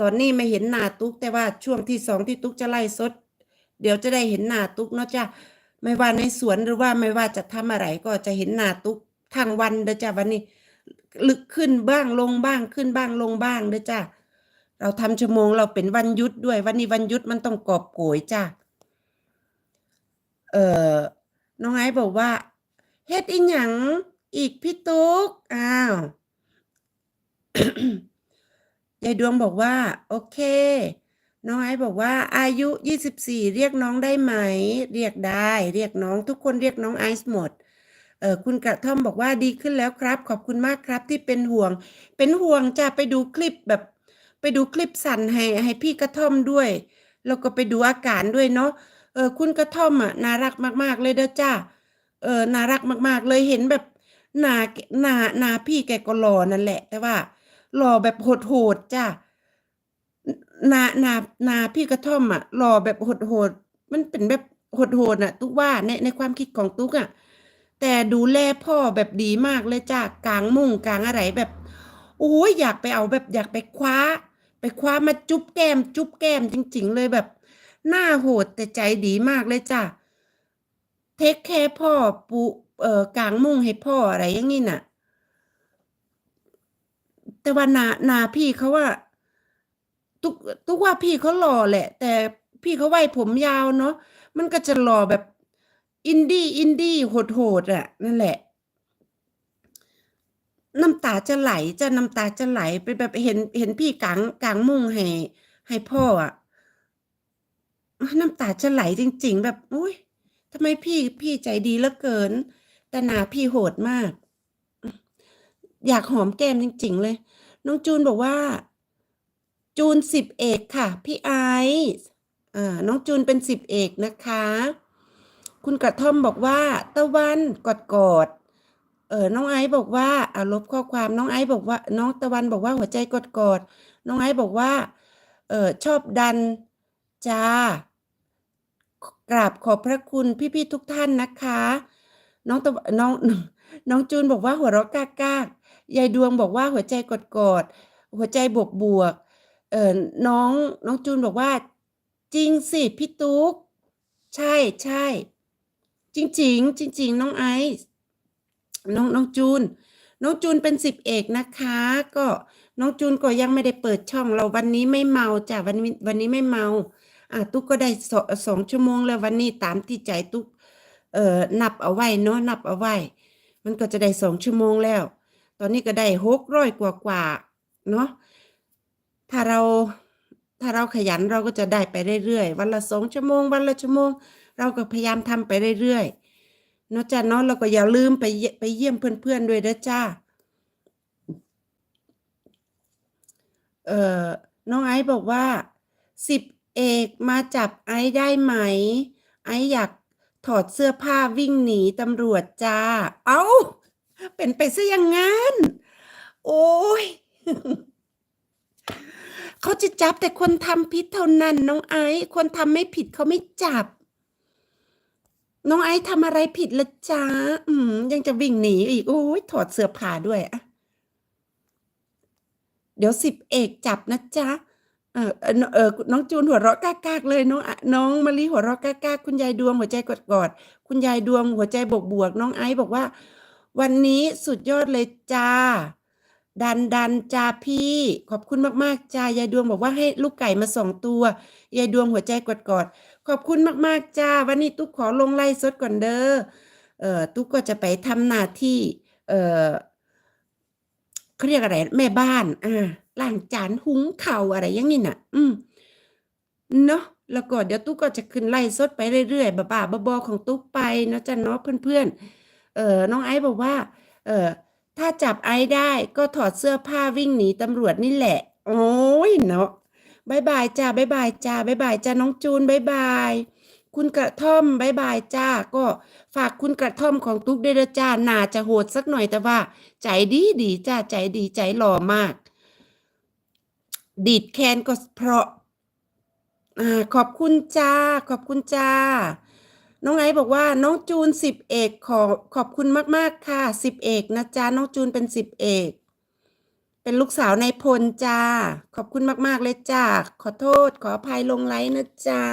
ตอนนี้ไม่เห็นหน้าตุ๊กแต่ว่าช่วงที่สองที่ตุ๊กจะไล่สด เดี๋ยวจะได้เห็นหน้าตุ๊กเนาะจ้ะไม่ว่าในสวนหรือว่าไม่ว่าจะทำอะไรก็จะเห็นหน้าตุ๊กทางวันเด้อจ้ะวันนี้ ลึกขึ้นบ้างลงบ้างขึ้นบ้างลงบ้างเด้อจ้ะเราทำชั่วโมงเราเป็นวันยุดด้วย วันนี้วันยุดมันต้องกอบโกยจ้ะเอ่อน้องไอซ์บอกว่าเฮ็ดอีหยังอีกพี่ตุ๊กอ้าว ยายดวงบอกว่า โอเค น้องไอซ์บอกว่า อายุ24เรียกน้องได้ไหม เรียกได้ เรียกน้องทุกคนเรียกน้องไอซ์หมดเออคุณกระท่อมบอกว่าดีขึ้นแล้วครับ ขอบคุณมากครับที่เป็นห่วง เป็นห่วงจะไปดูคลิปแบบ ไปดูคลิปสั่นให้ให้พี่กระท่อมด้วย แล้วก็ไปดูอาการด้วยเนาะเออคุณกระท่อมอะน่ารักมาก ๆ เลยเด้อจ้าเออน่ารักมาก ๆ เลยเห็นแบบหน้าหน้าหน้าพี่แกก็หล่อนั่นแหละ แต่ว่า หล่อแบบโหดๆจ้านานานาพี่กระท่อมอะ หล่อแบบโหดๆมันเป็นแบบโหดๆน่ะ ตุ๊กว่าในในความคิดของตุ๊กอะ แต่ดูแลพ่อแบบดีมากเลยจ้ากลางมุ้งกลางอะไรแบบโอ้ยอยากไปเอาแบบอยากไปคว้า ไปคว้ามาจุ๊บแก้ม จุ๊บแก้มจริง ๆ เลยแบบ หน้าโหดแต่ใจดีมากเลยจ้ะเทคแคร์พ่อปูเอ่อกลางมุ้งให้พ่ออะไรอย่างนี้น่ะ แต่ว่านานาพี่เขาว่า ทุกทุกว่าพี่เขาหล่อแหละ แต่พี่เขาไว้ผมยาวเนาะมันก็จะหล่อแบบ อินดี้อินดี้โหดโหดอะ นั่นแหละ น้ำตาจะไหลจะน้ำตาจะไหลไปแบบเห็นเห็นพี่กลางกลางมุ้งให้ให้พ่ออะน้ำตาจะไหลจริง ๆ แบบโอ้ยทำไมพี่พี่ใจดีเหลือเกิน แต่หนาพี่โหดมาก อยากหอมแก้มจริง ๆ เลย น้องจูนบอกว่า จูนสิบเอกค่ะ พี่ไอซ์อ่าน้องจูนเป็นสิบเอกนะคะ คุณกระท่อมบอกว่าตะวันกอดกอดเออน้องไอซ์บอกว่าอ่าลบข้อความน้องไอซ์บอกว่า น้องตะวันบอกว่าหัวใจกอดกอดน้องไอซ์บอกว่าเออชอบดันจ้ากราบขอบพระคุณพี่ๆทุกท่านนะคะ น้องตะนน้องน้องจูนบอกว่าหัวเราะกากๆยายดวงบอกว่าหัวใจกอดกอดหัวใจบวกบวก เออน้องน้องจูนบอกว่า จริงสิพี่ตุ๊กใช่ใช่จริงๆจริง ๆ น้องไอซ์น้องน้องจูน น้องจูนเป็นสิบเอกนะคะ ก็น้องจูนก็ยังไม่ได้เปิดช่อง เราวันนี้ไม่เมาจ้ะวันวันนี้ไม่เมา อะตุ๊กก็ได้สองชั่วโมงแล้ววันนี้ตามที่ใจตุ๊ก อ่อนับเอาไว้เนาะนับเอาไว้ มันก็จะได้สองชั่วโมงแล้ว ตอนนี้ก็ได้หกร้อยกว่ากว่าเนาะถ้าเราถ้าเราขยันเราก็จะได้ไปเรื่อยๆวันละสองชั่วโมง วันละชั่วโมง เราก็พยายามทำไปเรื่อยๆเนาะจ้าเนาะเราก็อย่าลืมไปเยี่ยไปเยี่ยมเพื่อนๆด้วยเด้อจ้าเอ่อน้องไอซ์บอกว่าสิบเอกมาจับไอซ์ได้ไหม ไอซ์อยาก ถอดเสื้อผ้าวิ่งหนีตำรวจจ้า เอ้า เป็นไปซะอย่างงั้น โอ้ย เขาจะจับแต่คนทำผิดเท่านั้น น้องไอซ์คนทำไม่ผิดเขาไม่จับ น้องไอซ์ทำอะไรผิดละจ้า อืม ยังจะวิ่งหนีอีก โอ้ย ถอดเสื้อผ้าด้วยอะเดี๋ยวสิบเอกจับนะจ๊ะ เออเออเออน้องจูนหัวเราะกาก ๆ เลย น้องอะน้องมะลิหัวเราะกาก ๆ คุณยายดวงหัวใจกอดๆคุณยายดวงหัวใจบวกๆน้องไอซ์บอกว่า วันนี้สุดยอดเลยจ้า ดันดันจ้าพี่ ขอบคุณมากๆจ้ายายดวงบอกว่าให้ลูกไก่มาสองตัวยายดวงหัวใจกอดๆขอบคุณมากๆจ้า วันนี้ตุ๊กขอลงไล่สดก่อนเด้อเออตุ๊กก็จะไปทำหน้าที่ เออเขาเรียกอะไรแม่บ้านอ่า ล้างจานหุงข้าวอะไรอย่างนี้น่ะ อืมเนาะแล้วก็เดี๋ยวตุ๊กก็จะขึ้นไล่สดไปเรื่อยๆบ้าๆบอๆของตุ๊กไปเนาะจ้ะเนาะเพื่อนๆ เออน้องไอซ์บอกว่า เออถ้าจับไอซ์ได้ก็ถอดเสื้อผ้าวิ่งหนีตำรวจนี่แหละ โอ้ยเนาะบายบายจ้าบายบายจ้าบายบายจ้าน้องจูนบายบายคุณกระท่อมบายบายจ้า ก็ฝากคุณกระท่อมของตุ๊กด้วยเด้อจ้าน่าจะโหดสักหน่อยแต่ว่า ใจดีดีจ้าใจดีใจหล่อมาก ดีดแคนก็เพราะอ่าขอบคุณจ้า ขอบคุณจ้า น้องไอบอกว่า น้องจูนสิบเอกขอขอบคุณมากๆค่ะสิบเอกนะจ้าน้องจูนเป็นสิบเอก เป็นลูกสาวนายพลจ้า ขอบคุณมากๆเลยจ้า ขอโทษขออภัยลงไลน์นะจ้า